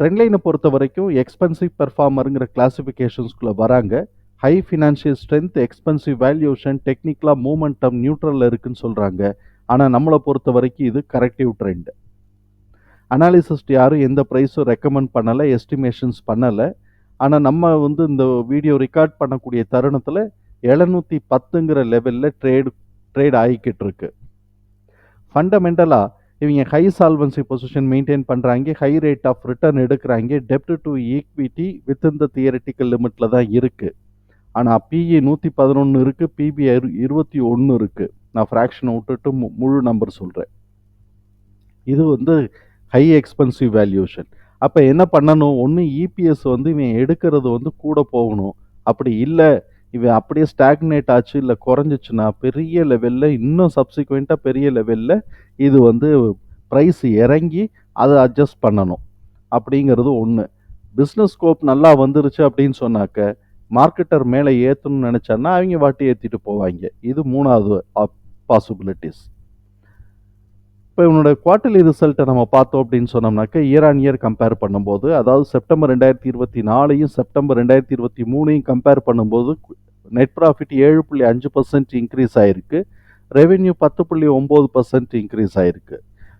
Trend லைனை பொறுத்த வரைக்கும் எக்ஸ்பென்சிவ் பெர்ஃபார்மருங்கிற கிளாசிஃபிகேஷன்ஸ்குள்ளே வராங்க. High financial strength expensive valuation டெக்னிக்கலாக மூமெண்டம் நியூட்ரலில் இருக்குன்னு சொல்கிறாங்க ஆனால் நம்மளை பொறுத்த வரைக்கும் இது கரெக்டிவ் ட்ரெண்ட் அனாலிசிஸ்ட் யாரும் எந்த ப்ரைஸும் ரெக்கமெண்ட் பண்ணலை எஸ்டிமேஷன்ஸ் பண்ணலை. ஆனால் நம்ம வந்து இந்த வீடியோ ரெக்கார்ட் பண்ணக்கூடிய தருணத்தில் எழுநூற்றி பத்துங்கிற லெவலில் ட்ரேடு ட்ரேட் ஆகிக்கிட்டு இருக்கு. ஃபண்டமெண்டலாக இவங்க ஹை சால்வன்சி பொசிஷன் மெயின்டைன் பண்ணுறாங்க ஹை ரேட் ஆஃப் ரிட்டர்ன் எடுக்கிறாங்க. டெப்ட் to equity within the theoretical லிமிட்டில் தான் இருக்குது ஆனால் பிஇ நூற்றி பதினொன்று இருக்குது பிபி இருபத்தி ஒன்று இருக்குது நான் ஃப்ராக்ஷனை விட்டுட்டு மு- முழு நம்பர் சொல்கிறேன் இது வந்து ஹை எக்ஸ்பென்சிவ் வேல்யூஷன் அப்போ என்ன பண்ணணும்? ஒன்று இபிஎஸ் வந்து இவன் எடுக்கிறது வந்து கூட போகணும். அப்படி இல்லை இவை அப்படியே ஸ்டாக்னேட் ஆச்சு இல்லை குறைஞ்சிச்சுன்னா பெரிய லெவலில் இன்னும் சப்சிக்வெண்ட்டாக பெரிய லெவலில் இது வந்து ப்ரைஸ் இறங்கி அதை அட்ஜஸ்ட் பண்ணணும். அப்படிங்கிறது ஒன்று பிஸ்னஸ் ஸ்கோப் நல்லா வந்துருச்சு அப்படின்னு சொன்னாக்க மார்க்கெட்டர் மேலே ஏற்றணும்னு நினச்சான்னா அவங்க வாட்டி ஏற்றிட்டு போவாங்க. இது மூணாவது பாசிபிலிட்டிஸ் இப்போ இவனோட குவார்ட்டர்லி ரிசல்ட்டை நம்ம பார்த்தோம் அப்படின்னு சொன்னோம்னாக்க இயர் ஆன் இயர் கம்பேர் பண்ணும்போது அதாவது செப்டம்பர் ரெண்டாயிரத்தி இருபத்தி நாலையும் செப்டம்பர் ரெண்டாயிரத்தி இருபத்தி மூணையும் கம்பேர் பண்ணும்போது நெட் ப்ராஃபிட் ஏழு புள்ளி அஞ்சு பர்சன்ட் இன்க்ரீஸ் ஆயிருக்கு. ரெவென்யூ பத்து புள்ளி ஒம்பது பர்சன்ட் இன்க்ரீஸ் ஆயிருக்கு.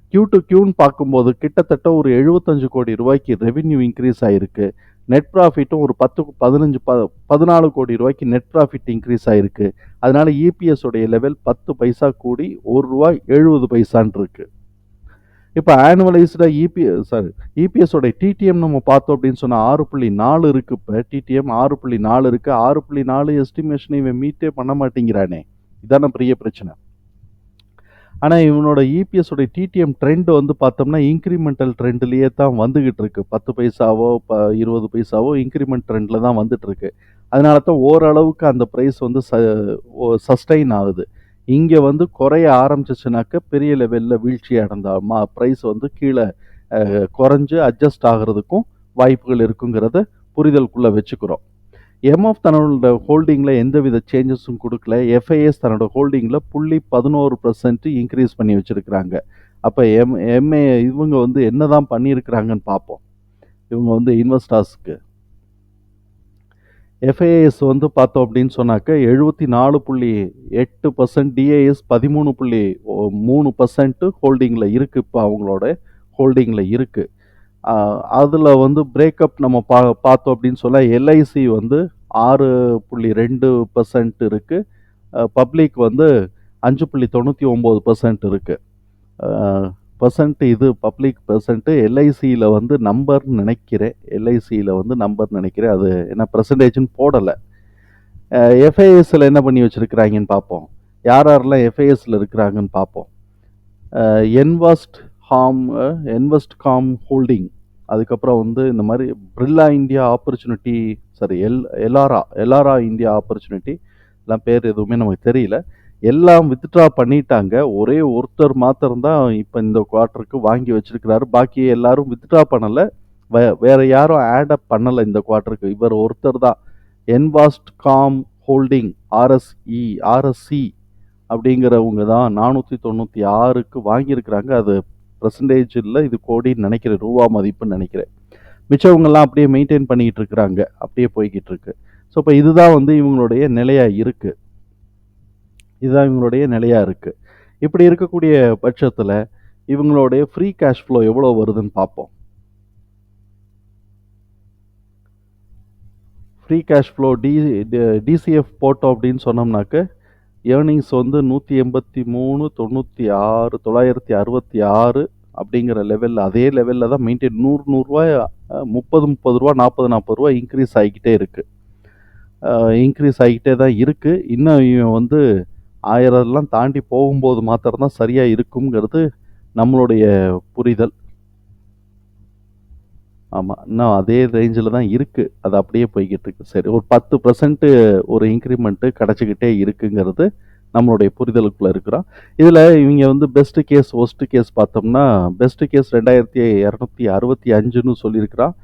கியூ டு கியூன்னு பார்க்கும்போது கிட்டத்தட்ட ஒரு எழுபத்தஞ்சு கோடி ரூபாய்க்கு ரெவென்யூ இன்க்ரீஸ் ஆயிருக்கு. நெட் ப்ராஃபிட்டும் ஒரு பத்து பதினஞ்சு ப பதினாலு கோடி ரூபாய்க்கு நெட் ப்ராஃபிட் இன்க்ரீஸ் ஆயிருக்கு. அதனால இபிஎஸ் உடைய லெவல் பத்து பைசா கூடி ஒரு ரூபாய் எழுபது பைசான் இருக்குது இப்போ ஆனுவலைஸ்டாக இபிஎஸ் சாரி இபிஎஸோட டிடிஎம் நம்ம பார்த்தோம் அப்படின்னு சொன்னால் ஆறு புள்ளி நாலு இருக்குது இப்போ டிடிஎம் ஆறு புள்ளி நாலு இருக்குது ஆறு புள்ளி நாலு எஸ்டிமேஷன் இவன் மீட்டே பண்ண மாட்டேங்கிறானே. இதான பெரிய பிரச்சனை. ஆனால் இவனோட இபிஎஸோட டிடிஎம் ட்ரெண்ட் வந்து பார்த்தோம்னா இன்க்ரிமெண்டல் ட்ரெண்ட்லேயே தான் வந்துக்கிட்டு இருக்கு. பத்து பைசாவோ இப்போ இருபது பைசாவோ இன்க்ரிமெண்ட் ட்ரெண்டில் தான் வந்துட்டு இருக்கு. அதனால தான் ஓரளவுக்கு அந்த ப்ரைஸ் வந்து ச சஸ்டைன் ஆகுது. இங்கே வந்து குறைய ஆரம்பிச்சிச்சுனாக்க பெரிய லெவலில் வீழ்ச்சி அடைந்தால் மா ப்ரைஸ் வந்து கீழே குறைஞ்சு அட்ஜஸ்ட் ஆகிறதுக்கும் வாய்ப்புகள் இருக்குங்கிறத புரிதலுக்குள்ளே வச்சுக்கிறோம். எம்எஃப் தன்னோட ஹோல்டிங்கில் எந்தவித சேஞ்சஸும் கொடுக்கல. எஃப்ஐஎஸ் தன்னோட ஹோல்டிங்கில் புள்ளி பதினோரு பர்சன்ட் இன்க்ரீஸ் பண்ணி வச்சுருக்கிறாங்க. அப்போ எம் எம்ஏ இவங்க வந்து என்ன தான் பண்ணியிருக்கிறாங்கன்னு பார்ப்போம். இவங்க வந்து இன்வெஸ்டர்ஸ்க்கு எஃப்ஐஎஸ் வந்து பார்த்தோம் அப்படின்னு சொன்னாக்க எழுபத்தி நாலு புள்ளி எட்டு பர்சன்ட் டிஏஎஸ் பதிமூணு புள்ளி மூணு பர்சன்ட்டு ஹோல்டிங்கில் இருக்குது இப்போ அவங்களோட ஹோல்டிங்கில் இருக்குது அதில் வந்து பிரேக்கப் நம்ம பா பார்த்தோம் அப்படின்னு சொல்ல எல்ஐசி வந்து ஆறு புள்ளி ரெண்டு பர்சன்ட் இருக்குது பப்ளிக் வந்து அஞ்சு புள்ளி தொண்ணூற்றி ஒம்பது பர்சன்ட் இருக்குது பர்சன்ட் இது பப்ளிக் பர்சன்ட்டு எல்ஐசியில் வந்து நம்பர்னு நினைக்கிறேன். எல்ஐசியில் வந்து நம்பர் நினைக்கிறேன். அது என்ன பர்சன்டேஜ்னு போடலை. எஃப்ஐஎஸ்சில் என்ன பண்ணி வச்சுருக்கிறாங்கன்னு பார்ப்போம். யார் யாரெல்லாம் எஃப்ஐஎஸ்சில் இருக்கிறாங்கன்னு பார்ப்போம். என்வஸ்ட் ஹாம் என்வெஸ்ட் காம் ஹோல்டிங் அதுக்கப்புறம் வந்து இந்த மாதிரி Birla India opportunity sorry L Elara Elara India opportunity எல்லாம் பேர் எதுவுமே நமக்கு தெரியல. எல்லாம் வித்ட்ரா பண்ணிட்டாங்க. ஒரே ஒருத்தர் மாத்திரம்தான் இப்போ இந்த குவார்ட்டருக்கு வாங்கி வச்சிருக்கிறாரு. பாக்கி எல்லாரும் வித்ட்ரா பண்ணலை. வே வேற யாரும் ஆட் அப் பண்ணலை இந்த குவார்ட்டருக்கு இவர் ஒருத்தர் தான் என்வாஸ்ட் காம் ஹோல்டிங் ஆர்எஸ்இ ஆர்எஸ்சி அப்படிங்கிறவங்க தான் நானூற்றி தொண்ணூற்றி ஆறுக்கு வாங்கியிருக்கிறாங்க. அது பர்சன்டேஜ் இல்லை இது கோடின்னு நினைக்கிறேன். ரூபா மதிப்புன்னு நினைக்கிறேன். மிச்சவங்கெல்லாம் அப்படியே மெயின்டைன் பண்ணிக்கிட்டு இருக்கிறாங்க. அப்படியே போய்கிட்டு இருக்கு. ஸோ இப்போ இதுதான் வந்து இவங்களுடைய நிலையாக இருக்குது இதுதான் இவங்களுடைய நிலையாக இருக்குது இப்படி இருக்கக்கூடிய பட்சத்தில் இவங்களுடைய ஃப்ரீ கேஷ் ஃப்ளோ எவ்வளோ வருதுன்னு பார்ப்போம். Free cash flow D DCF போட்டோம் அப்படின்னு சொன்னோம்னாக்க ஏர்னிங்ஸ் வந்து நூற்றி எண்பத்தி மூணு தொண்ணூற்றி ஆறு தொள்ளாயிரத்தி அறுபத்தி ஆறு அப்படிங்கிற லெவலில் அதே லெவலில் தான் மெயின்டைன் நூறு நூறுரூவா முப்பது முப்பது ரூபா நாற்பது நாற்பது ரூபா இன்க்ரீஸ் ஆகிக்கிட்டே இருக்குது இன்க்ரீஸ் ஆகிக்கிட்டே தான் இருக்குது இன்னும் இவன் வந்து ஆயிரம்லாம் தாண்டி போகும்போது மாத்திரம்தான் சரியாக இருக்குங்கிறது நம்மளுடைய புரிதல். ஆமாம் இன்னும் அதே ரேஞ்சில் தான் இருக்குது அது அப்படியே போய்கிட்டு இருக்கு. சரி ஒரு பத்து பர்சன்ட்டு ஒரு இன்க்ரிமெண்ட்டு கிடச்சிக்கிட்டே இருக்குங்கிறது நம்மளுடைய புரிதலுக்குள்ளே இருக்கிறோம். இதில் இவங்க வந்து பெஸ்ட்டு கேஸ் ஒஸ்ட்டு கேஸ் பார்த்தோம்னா பெஸ்ட்டு கேஸ் ரெண்டாயிரத்தி இரநூத்தி அறுபத்தி அஞ்சுன்னு சொல்லியிருக்கிறான்.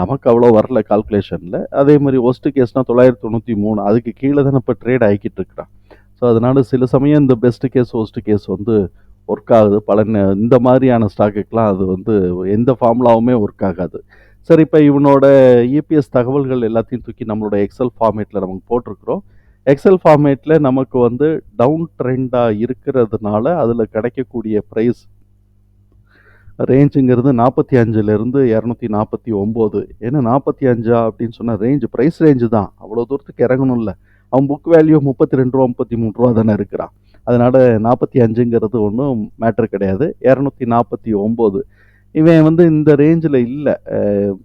நமக்கு அவ்வளோ வரல கால்குலேஷனில் அதே மாதிரி ஒஸ்ட்டு கேஸ்னால் தொள்ளாயிரத்தி தொண்ணூற்றி மூணு அதுக்கு கீழே தான் இப்போ ட்ரேட் ஆகிக்கிட்டு இருக்கிறான். ஸோ அதனால் சில சமயம் இந்த பெஸ்ட்டு கேஸ் ஒஸ்ட்டு கேஸ் வந்து ஒர்க் ஆகுது. பல இந்த மாதிரியான ஸ்டாக்குக்கெலாம் அது வந்து எந்த ஃபார்முலாவுமே ஒர்க் ஆகாது. சரி இப்போ இவனோட இபிஎஸ் தகவல்கள் எல்லாத்தையும் தூக்கி நம்மளோட எக்ஸல் ஃபார்மேட்டில் நமக்கு போட்டிருக்கிறோம். எக்ஸல் ஃபார்மேட்டில் நமக்கு வந்து டவுன் ட்ரெண்டாக இருக்கிறதுனால அதில் கிடைக்கக்கூடிய ப்ரைஸ் ரேஞ்சுங்கிறது நாற்பத்தி அஞ்சுலேருந்து இரநூத்தி நாற்பத்தி ஒம்பது. ஏன்னா நாற்பத்தி அஞ்சா? அப்படின்னு சொன்ன ரேஞ்ச் ப்ரைஸ் ரேஞ்சு தான். அவ்வளோ தூரத்துக்கு இறங்கணும்ல. அவன் புக் வேல்யூ முப்பத்தி ரெண்டு ரூபா முப்பத்தி மூணு ரூபா தானே இருக்கிறான். அதனால் நாற்பத்தி அஞ்சுங்கிறது ஒன்றும் மேட்ரு கிடையாது. இரநூத்தி நாற்பத்தி ஒம்பது இவன் வந்து இந்த ரேஞ்சில் இல்லை.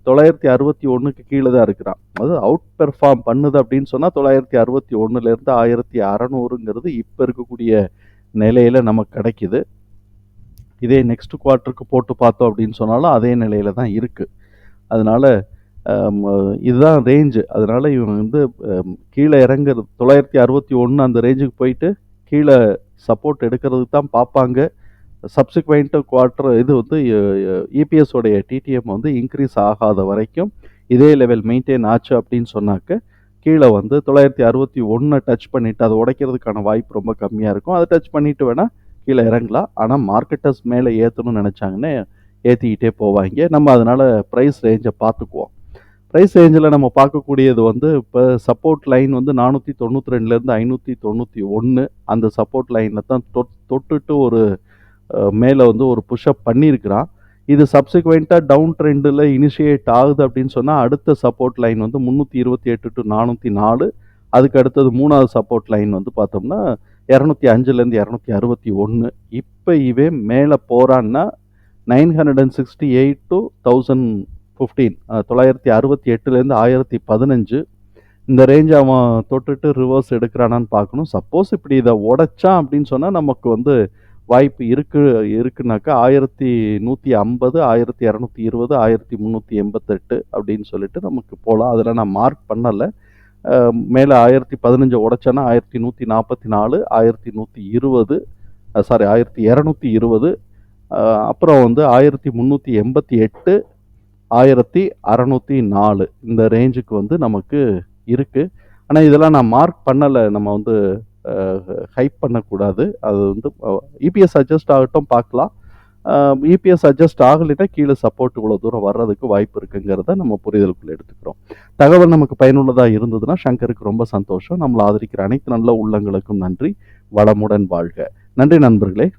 தொள்ளாயிரத்தி அறுபத்தி ஒன்றுக்கு கீழே தான் இருக்கிறான். அது அவுட் பெர்ஃபார்ம் பண்ணுது அப்படின்னு சொன்னால் தொள்ளாயிரத்தி அறுபத்தி ஒன்றுலேருந்து ஆயிரத்தி அறநூறுங்கிறது இப்போ இருக்கக்கூடிய நிலையில் நமக்கு கிடைக்குது. இதே நெக்ஸ்ட் குவார்ட்டருக்கு போட்டு பார்த்தோம் அப்படின்னு சொன்னாலும் அதே நிலையில தான் இருக்குது அதனால் இதுதான் ரேஞ்சு அதனால் இவங்க வந்து கீழே இறங்குறது தொள்ளாயிரத்தி அறுபத்தி ஒன்று அந்த ரேஞ்சுக்கு போயிட்டு கீழே சப்போர்ட் எடுக்கிறதுக்கு தான் பார்ப்பாங்க. சப்சிக்வெண்ட் குவார்ட்டர் இது வந்து இபிஎஸ்ஸோடைய டிடிஎம் வந்து இன்க்ரீஸ் ஆகாத வரைக்கும் இதே லெவல் மெயின்டைன் ஆச்சு அப்படின்னு சொன்னாக்க கீழே வந்து தொள்ளாயிரத்தி அறுபத்தி ஒன்றை டச் பண்ணிவிட்டு அதை உடைக்கிறதுக்கான வாய்ப்பு ரொம்ப கம்மியாக இருக்கும். அதை டச் பண்ணிவிட்டு வேணால் கீழே இறங்கலாம். ஆனால் மார்க்கெட்டர்ஸ் மேலே ஏற்றணும்னு நினச்சாங்கன்னே ஏற்றிக்கிட்டே போவாங்க. நம்ம அதனால் ப்ரைஸ் ரேஞ்சை பார்த்துக்குவோம். ப்ரைஸ் ரேஞ்சில் நம்ம பார்க்கக்கூடியது வந்து இப்போ சப்போர்ட் லைன் வந்து நானூற்றி தொண்ணூற்றி ரெண்டுலேருந்து ஐநூற்றி தொண்ணூற்றி ஒன்று அந்த சப்போர்ட் லைனில் தான் தொட் தொட்டுட்டு ஒரு மேலே வந்து ஒரு புஷ்அப் பண்ணியிருக்கிறான் இது சப்சிக்வெண்ட்டாக டவுன் ட்ரெண்டில் இனிஷியேட் ஆகுது அப்படின்னு சொன்னால் அடுத்த சப்போர்ட் லைன் வந்து முந்நூற்றி இருபத்தி எட்டு டு நானூற்றி நாலு. அதுக்கு அடுத்தது மூணாவது சப்போர்ட் லைன் வந்து பார்த்தோம்னா இரநூத்தி அஞ்சுலேருந்து இரநூத்தி அறுபத்தி ஒன்று இப்போ இவன் மேலே போகிறான்னா nine hundred and sixty eight to thousand fifteen தொள்ளாயிரத்தி அறுபத்தி எட்டுலேருந்து ஆயிரத்தி பதினஞ்சு. இந்த ரேஞ்ச் அவன் தொட்டுட்டு ரிவர்ஸ் எடுக்கிறானான்னு பார்க்கணும். சப்போஸ் இப்படி இதை உடைச்சான் அப்படின்னு சொன்னால் நமக்கு வந்து வாய்ப்பு இருக்கு இருக்குனாக்கா ஆயிரத்தி நூற்றி ஐம்பது ஆயிரத்தி இரநூத்தி இருபது ஆயிரத்தி முந்நூற்றி எண்பத்தெட்டு அப்படின்னு சொல்லிட்டு நமக்கு போகலாம் அதில் நான் மார்க் பண்ணலை. மேலே ஆயிரத்தி பதினஞ்சு உடைச்சேன்னா ஆயிரத்தி நூற்றி நாற்பத்தி நாலு ஆயிரத்தி நூற்றி இருபது சாரி ஆயிரத்தி இரநூத்தி இருபது. அப்புறம் வந்து ஆயிரத்தி முந்நூற்றி எண்பத்தி எட்டு ஆயிரத்தி அறநூற்றி நாலு. இந்த ரேஞ்சுக்கு வந்து நமக்கு இருக்குது ஆனால் இதெல்லாம் நான் மார்க் பண்ணலை. நம்ம வந்து ஹைப் பண்ணக்கூடாது. அது வந்து இபிஎஸ் அட்ஜஸ்ட் ஆகட்டும் பார்க்கலாம். இபிஎஸ் அட்ஜஸ்ட் ஆகலைன்னா கீழே சப்போர்ட் இவ்வளோ தூரம் வர்றதுக்கு வாய்ப்பு இருக்குங்கிறத நம்ம புரிதலுக்குள்ளே எடுத்துக்கிறோம். தகவல் நமக்கு பயனுள்ளதாக இருந்ததுன்னா சங்கருக்கு ரொம்ப சந்தோஷம். நம்மளை ஆதரிக்கிற அனைத்து நல்ல உள்ளங்களுக்கும் நன்றி. வளமுடன் வாழ்க. நன்றி நண்பர்களே.